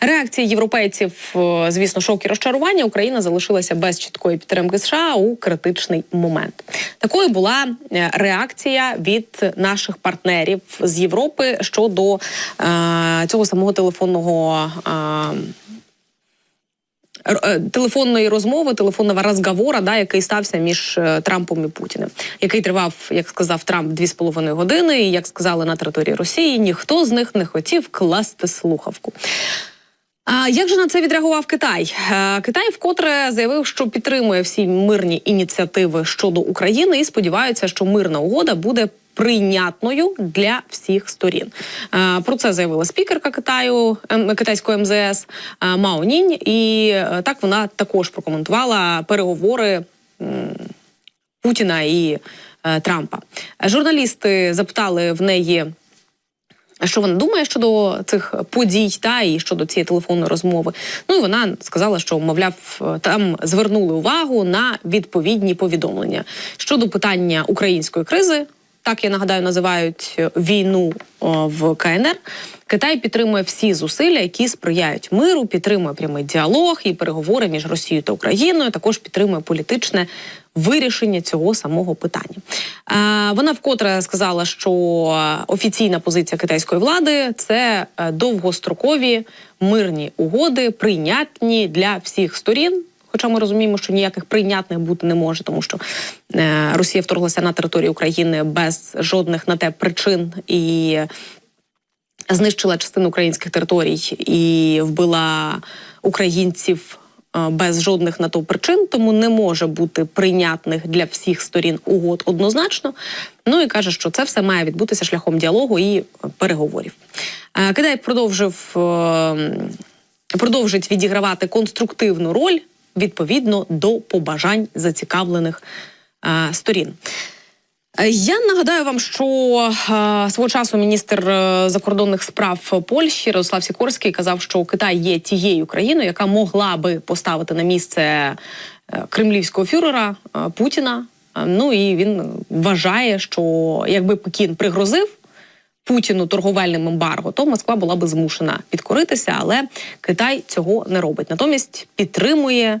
Реакції європейців, е, звісно, шок і розчарування. Україна залишилася без чіткої підтримки США у критичний момент. Такою була е, реакція від наших партнерів з Європи щодо е, цього самого телефонного. Е, е, Телефонної розмови, телефонного розговора, да, який стався між Трампом і Путіним, який тривав, як сказав Трамп, дві з половиною години. І як сказали на території Росії, ніхто з них не хотів класти слухавку. А як же на це відреагував Китай? Е, Китай вкотре заявив, що підтримує всі мирні ініціативи щодо України і сподівається, що мирна угода буде прийнятною для всіх сторін. Е, Про це заявила спікерка Китаю китайського МЗС е, Мао і так вона також прокоментувала переговори. Путіна і Трампа. Журналісти запитали в неї, що вона думає щодо цих подій та і щодо цієї телефонної розмови. Ну і вона сказала, що мовляв, там звернули увагу на відповідні повідомлення щодо питання української кризи. Так я нагадаю, називають е, війну в КНР. Китай підтримує всі зусилля, які сприяють миру, підтримує прямий діалог і переговори між Росією та Україною. Також підтримує політичне вирішення цього самого питання. Е, вона вкотре сказала, що офіційна позиція китайської влади це е, довгострокові мирні угоди, прийнятні для всіх сторін. Хоча ми розуміємо, що ніяких прийнятних бути не може, тому що е, Росія вторглася на територію України без жодних на те причин і знищила частину українських територій і вбила українців е, без жодних на то причин, тому не може бути прийнятних для всіх сторін угод однозначно. Ну і каже, що це все має відбутися шляхом діалогу і переговорів. Е, Китай продовжив продовжить відігравати конструктивну роль відповідно до побажань зацікавлених е, сторін. Е, Я нагадаю вам, що е, свого часу міністр е, закордонних справ Польщі Ярослав Сікорський казав, що Китай є тією країною, яка могла би поставити на місце кремлівського фюрера Путіна. Ну і він вважає, що якби Пекін пригрозив Путіну торговельним ембарго, то Москва була би змушена підкоритися, але Китай цього не робить. Натомість підтримує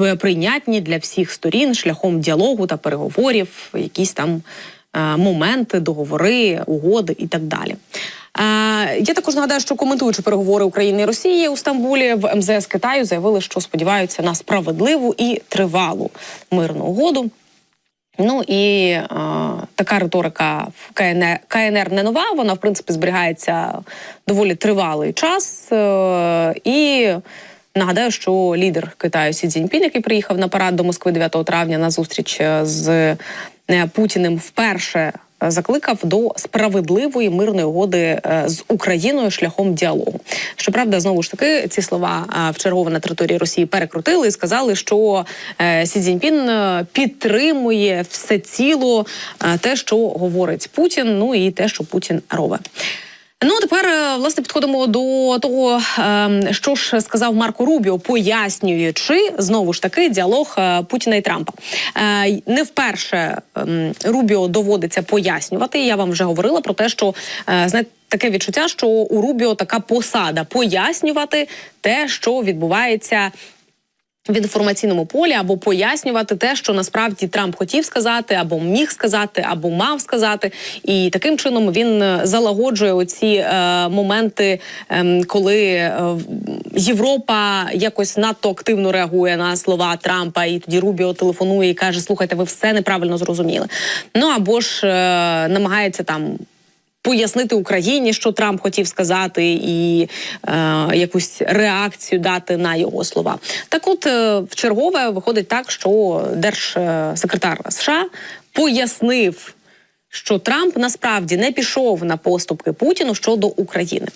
е, прийнятні для всіх сторін шляхом діалогу та переговорів, якісь там е, моменти, договори, угоди і так далі. Е, я також нагадаю, що коментуючи переговори України і Росії у Стамбулі в МЗС Китаю заявили, що сподіваються на справедливу і тривалу мирну угоду. Ну і е, така риторика в КНР, КНР не нова. Вона в принципі зберігається доволі тривалий час. Е, і нагадаю, що лідер Китаю Сі Цзіньпін, який приїхав на парад до Москви 9 травня на зустріч е, з е, Путіним, вперше закликав до справедливої мирної угоди е, з Україною шляхом діалогу. Щоправда, знову ж таки, ці слова в вчергово на території Росії перекрутили і сказали, що е, Сі Цзіньпін е, підтримує все ціло те, що говорить Путін, ну і те, що Путін робить. Ну, тепер е, власне підходимо до того, ем, що ж сказав Марко Рубіо, пояснюючи знову ж таки діалог е, Путіна і Трампа. Е, Не вперше ем, Рубіо доводиться пояснювати. Я вам вже говорила про те, що знаєте, таке відчуття, що у Рубіо така посада пояснювати те, що відбувається в інформаційному полі або пояснювати те, що насправді Трамп хотів сказати, або міг сказати, або мав сказати, і таким чином він е, залагоджує оці е, моменти, ем, коли е, Європа якось надто активно реагує на слова Трампа, і тоді Рубіо телефонує і каже: Слухайте, ви все неправильно зрозуміли. Ну або ж е, намагається там пояснити Україні, що Трамп хотів сказати, і е, якусь реакцію дати на його слова. Так, от е, в чергове виходить так, що держсекретар США пояснив. Що Трамп насправді не пішов на поступки Путіну щодо України.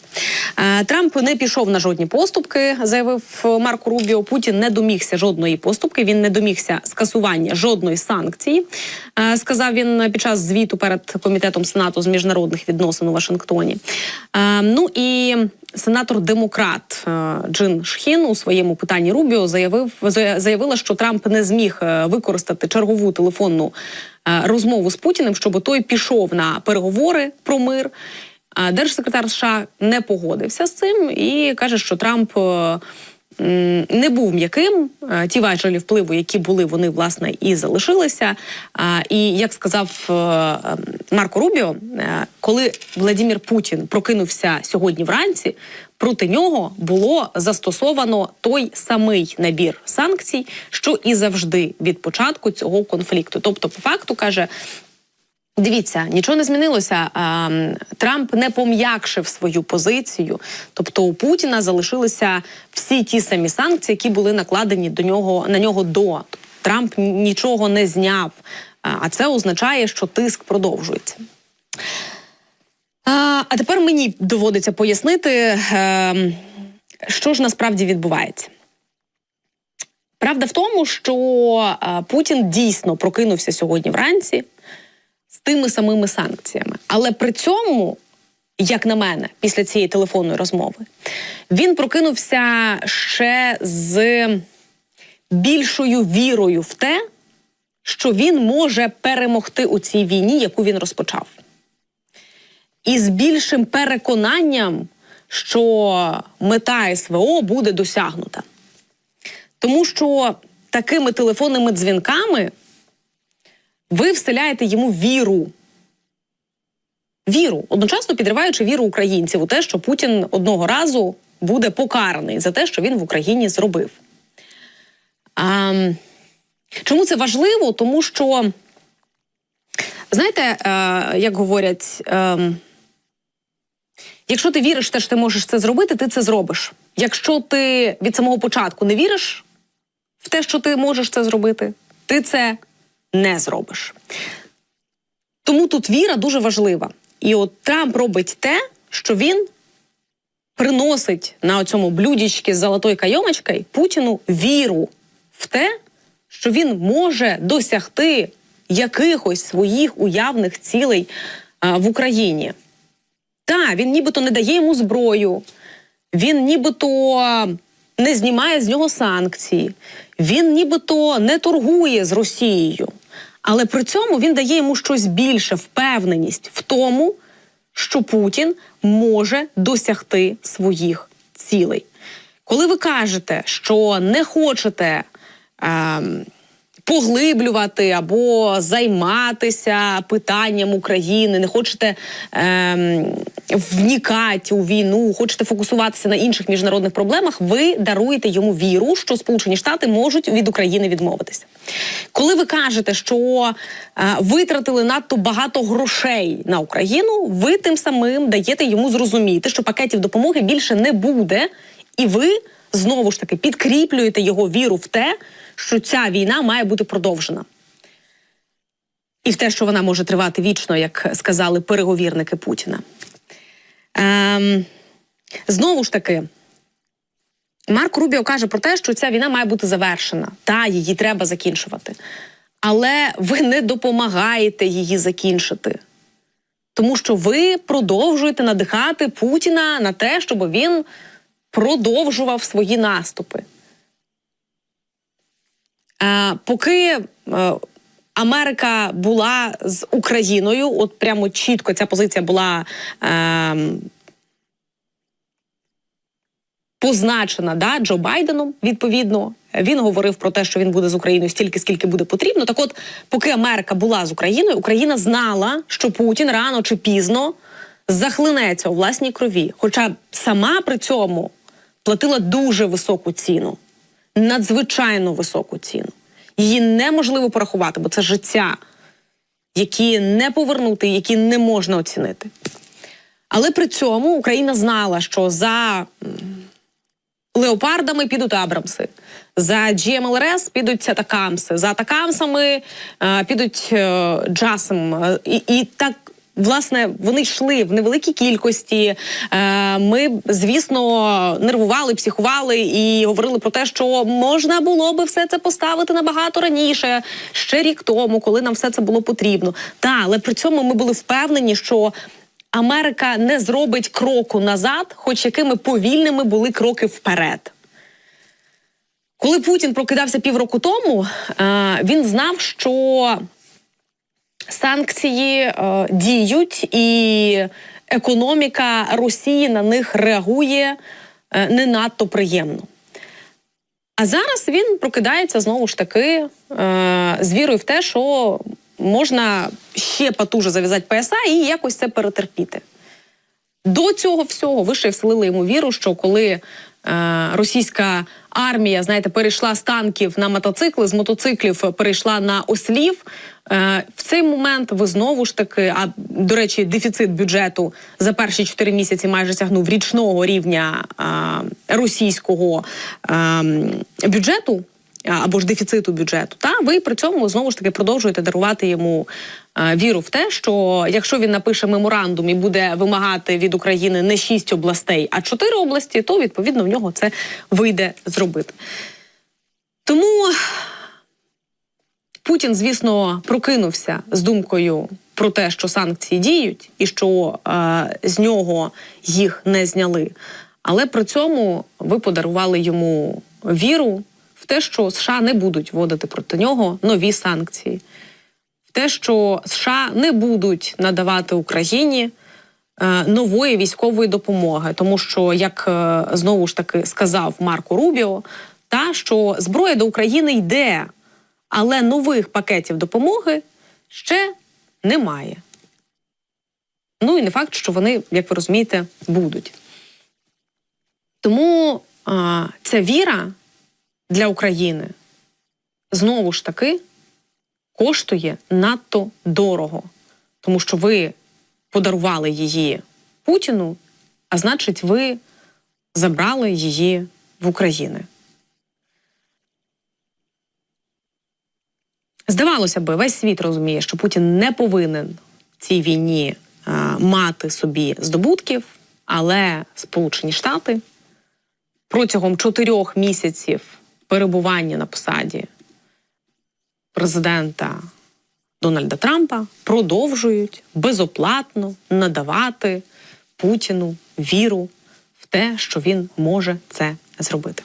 Е, Трамп не пішов на жодні поступки, заявив Марко Рубіо. Путін не домігся жодної поступки. Він не домігся скасування жодної санкції. Е, Сказав він під час звіту перед комітетом Сенату з міжнародних відносин у Вашингтоні. Е, Ну і сенатор демократ Джин Шхін у своєму питанні Рубіо заявив заявила, що Трамп не зміг використати чергову телефонну розмову з Путіним, щоб той пішов на переговори про мир. Держсекретар США не погодився з цим і каже, що Трамп. Не був м'яким Е, ті важелі впливу, які були, вони власне і залишилися. І як сказав е, Марко Рубіо, е, коли Владимир Путін прокинувся сьогодні вранці, проти нього було застосовано той самий набір санкцій, що і завжди від початку цього конфлікту. Тобто, по факту каже. Дивіться, нічого не змінилося. Трамп не пом'якшив свою позицію. Тобто у Путіна залишилися всі ті самі санкції, які були накладені до нього на нього до. Трамп нічого не зняв. А це означає, що тиск продовжується. А, тепер мені доводиться пояснити, е, що ж насправді відбувається. Правда в тому, що е, Путін дійсно прокинувся сьогодні вранці тими самими санкціями. Але при цьому, як на мене, після цієї телефонної розмови, він прокинувся ще з більшою вірою в те, що він може перемогти у цій війні, яку він розпочав. І з більшим переконанням, що мета СВО буде досягнута. Тому що такими телефонними дзвінками ви вселяєте йому віру. Віру, одночасно підриваючи віру українців у те, що Путін одного разу буде покараний за те, що він в Україні зробив. А, чому це важливо? Тому що, знаєте, е, як говорять, е, якщо ти віриш в те, що ти можеш це зробити, ти це зробиш. Якщо ти від самого початку не віриш в те, що ти можеш це зробити, ти це не зробиш. Тому тут віра дуже важлива. І от Трамп робить те, що він приносить на цьому блюдічці з золотою кайомочкою Путіну віру в те, що він може досягти якихось своїх уявних цілей а, в Україні. Так, він нібито не дає йому зброю, він нібито не знімає з нього санкції, він нібито не торгує з Росією. Але при цьому він дає йому щось більше, впевненість в тому, що Путін може досягти своїх цілей. Коли ви кажете, що не хочете ем, поглиблювати або займатися питанням України, не хочете ем, внікати у війну, хочете фокусуватися на інших міжнародних проблемах, ви даруєте йому віру, що Сполучені Штати можуть від України відмовитися. Коли ви кажете, що е, витратили надто багато грошей на Україну, ви тим самим даєте йому зрозуміти, що пакетів допомоги більше не буде, і ви знову ж таки підкріплюєте його віру в те, що ця війна має бути продовжена. І в те, що вона може тривати вічно, як сказали переговірники Путіна. Ем, знову ж таки, Марк Рубіо каже про те, що ця війна має бути завершена. Та її треба закінчувати. Але ви не допомагаєте її закінчити. Тому що ви продовжуєте надихати Путіна на те, щоб він продовжував свої наступи. Е, поки е, Америка була з Україною, от прямо чітко ця позиція була е, позначена да, Джо Байденом. Відповідно, він говорив про те, що він буде з Україною стільки, скільки буде потрібно. Так, от, поки Америка була з Україною, Україна знала, що Путін рано чи пізно захлинеться у власній крові. Хоча сама при цьому платила дуже високу ціну, надзвичайно високу ціну. Її неможливо порахувати, бо це життя, які не повернути, які не можна оцінити. Але при цьому Україна знала, що за леопардами підуть Абрамси, за GMLRS підуть атакамси, за атакамсами е, підуть е, джасом. Е, І, і так. Власне, вони йшли в невеликій кількості. Е, Ми, звісно, нервували, психували і говорили про те, що можна було би все це поставити набагато раніше, ще рік тому, коли нам все це було потрібно. Та, але при цьому ми були впевнені, що Америка не зробить кроку назад, хоч якими повільними були кроки вперед. Коли Путін прокидався півроку тому, е, він знав, що санкції е, діють, і економіка Росії на них реагує е, не надто приємно. А зараз він прокидається знову ж таки е, з вірою в те, що можна ще потуже зав'язати пояса і якось це перетерпіти. До цього всього ви ще вселили йому віру, що коли е, російська армія, знаєте, перейшла з танків на мотоцикли, з мотоциклів перейшла на ослів. Е, в цей момент ви знову ж таки, а до речі, дефіцит бюджету за перші чотири місяці майже сягнув річного рівня е, російського е, бюджету або ж дефіциту бюджету. Та ви при цьому знову ж таки продовжуєте дарувати йому віру в те, що якщо він напише меморандум і буде вимагати від України не шість областей, а чотири області, то відповідно в нього це вийде зробити. Тому Путін, звісно, прокинувся з думкою про те, що санкції діють, і що е, з нього їх не зняли. Але при цьому ви подарували йому віру в те, що США не будуть вводити проти нього нові санкції, в те, що США не будуть надавати Україні е, нової військової допомоги, тому що, як е, знову ж таки сказав Марко Рубіо, та що зброя до України йде, але нових пакетів допомоги ще немає. Ну і не факт, що вони, як ви розумієте, будуть. Тому а, ця віра для України знову ж таки коштує надто дорого, тому що ви подарували її Путіну, а значить, ви забрали її в Україну. Здавалося би, весь світ розуміє, що Путін не повинен в цій війні а, мати собі здобутків, але Сполучені Штати протягом чотирьох місяців перебування на посаді президента Дональда Трампа продовжують безоплатно надавати Путіну віру в те, що він може це зробити.